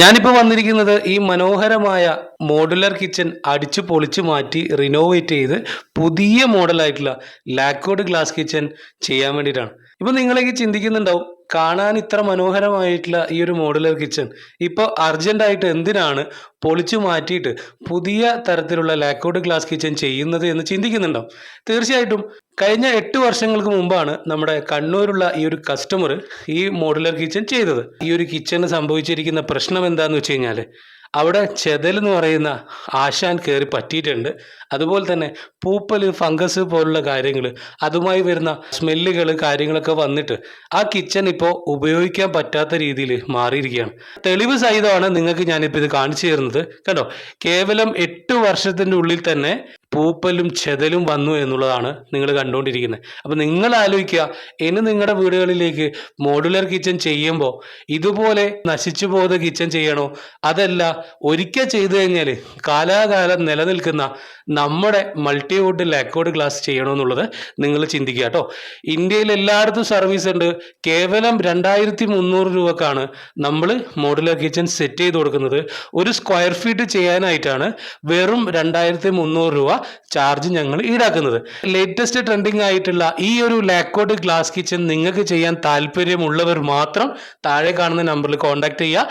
ഞാനിപ്പോൾ വന്നിരിക്കുന്നത് ഈ മനോഹരമായ മോഡുലർ കിച്ചൺ അടിച്ചു പൊളിച്ചു മാറ്റി റിനോവേറ്റ് ചെയ്ത് പുതിയ മോഡലായിട്ടുള്ള ലാക്കോഡ് ഗ്ലാസ് കിച്ചൺ ചെയ്യാൻ വേണ്ടിയിട്ടാണ്. ഇപ്പം നിങ്ങളൊക്കെ ചിന്തിക്കുന്നുണ്ടാവും കാണാൻ ഇത്ര മനോഹരമായിട്ടുള്ള ഈ ഒരു മോഡുലർ കിച്ചൺ ഇപ്പോൾ അർജന്റായിട്ട് എന്തിനാണ് പൊളിച്ചു മാറ്റിയിട്ട് പുതിയ തരത്തിലുള്ള ലാക്കോഡ് ഗ്ലാസ് കിച്ചൺ ചെയ്യുന്നത് എന്ന് ചിന്തിക്കുന്നുണ്ടോ? തീർച്ചയായിട്ടും കഴിഞ്ഞ എട്ട് വർഷങ്ങൾക്ക് മുമ്പാണ് നമ്മുടെ കണ്ണൂരുള്ള ഈ ഒരു കസ്റ്റമർ ഈ മോഡുലർ കിച്ചൺ ചെയ്തത്. ഈ ഒരു കിച്ചണ് സംഭവിച്ചിരിക്കുന്ന പ്രശ്നം എന്താണെന്ന് വെച്ച് കഴിഞ്ഞാൽ അവിടെ ചെതൽ എന്ന് പറയുന്ന ആശാൻ കയറി പറ്റിയിട്ടുണ്ട്. അതുപോലെ തന്നെ പൂപ്പൽ ഫംഗസ് പോലുള്ള കാര്യങ്ങൾ അതുമായി വരുന്ന സ്മെല്ലുകൾ കാര്യങ്ങളൊക്കെ വന്നിട്ട് ആ കിച്ചൺ ഇപ്പോൾ ഉപയോഗിക്കാൻ പറ്റാത്ത രീതിയിൽ മാറിയിരിക്കുകയാണ്. തെളിവ് സഹിതമാണ് നിങ്ങൾക്ക് ഞാനിപ്പോൾ ഇത് കാണിച്ചു തരുന്നത്. കണ്ടോ? കേവലം എട്ട് വർഷത്തിന്റെ ഉള്ളിൽ തന്നെ പൂപ്പലും ചെതലും വന്നു എന്നുള്ളതാണ് നിങ്ങൾ കണ്ടുകൊണ്ടിരിക്കുന്നത്. അപ്പോൾ നിങ്ങൾ ആലോചിക്കുക ഇനി നിങ്ങളുടെ വീടുകളിലേക്ക് മോഡുലർ കിച്ചൺ ചെയ്യുമ്പോൾ ഇതുപോലെ നശിച്ചു പോകുന്ന കിച്ചൺ ചെയ്യണോ? അതല്ല ഒരിക്കൽ ചെയ്തു കഴിഞ്ഞാൽ കാലാകാലം നിലനിൽക്കുന്ന നമ്മുടെ മൾട്ടിവുഡ് ലാക്കോഡ് ഗ്ലാസ് ചെയ്യണോ എന്നുള്ളത് നിങ്ങൾ ചിന്തിക്കുക കേട്ടോ. ഇന്ത്യയിൽ എല്ലായിടത്തും സർവീസ് ഉണ്ട്. കേവലം രണ്ടായിരത്തി മുന്നൂറ് രൂപക്കാണ് നമ്മൾ മോഡുലർ കിച്ചൺ സെറ്റ് ചെയ്ത് കൊടുക്കുന്നത്. ഒരു സ്ക്വയർ ഫീറ്റ് ചെയ്യാനായിട്ടാണ് വെറും രണ്ടായിരത്തി മുന്നൂറ് രൂപ ചാർജ് ഞങ്ങൾ ഈടാക്കുന്നത്. ലേറ്റസ്റ്റ് ട്രെൻഡിങ് ആയിട്ടുള്ള ഈ ഒരു ലാക്കോഡ് ഗ്ലാസ് കിച്ചൺ നിങ്ങൾക്ക് ചെയ്യാൻ താല്പര്യമുള്ളവർ മാത്രം താഴെ കാണുന്ന നമ്പറിൽ കോൺടാക്ട് ചെയ്യുക.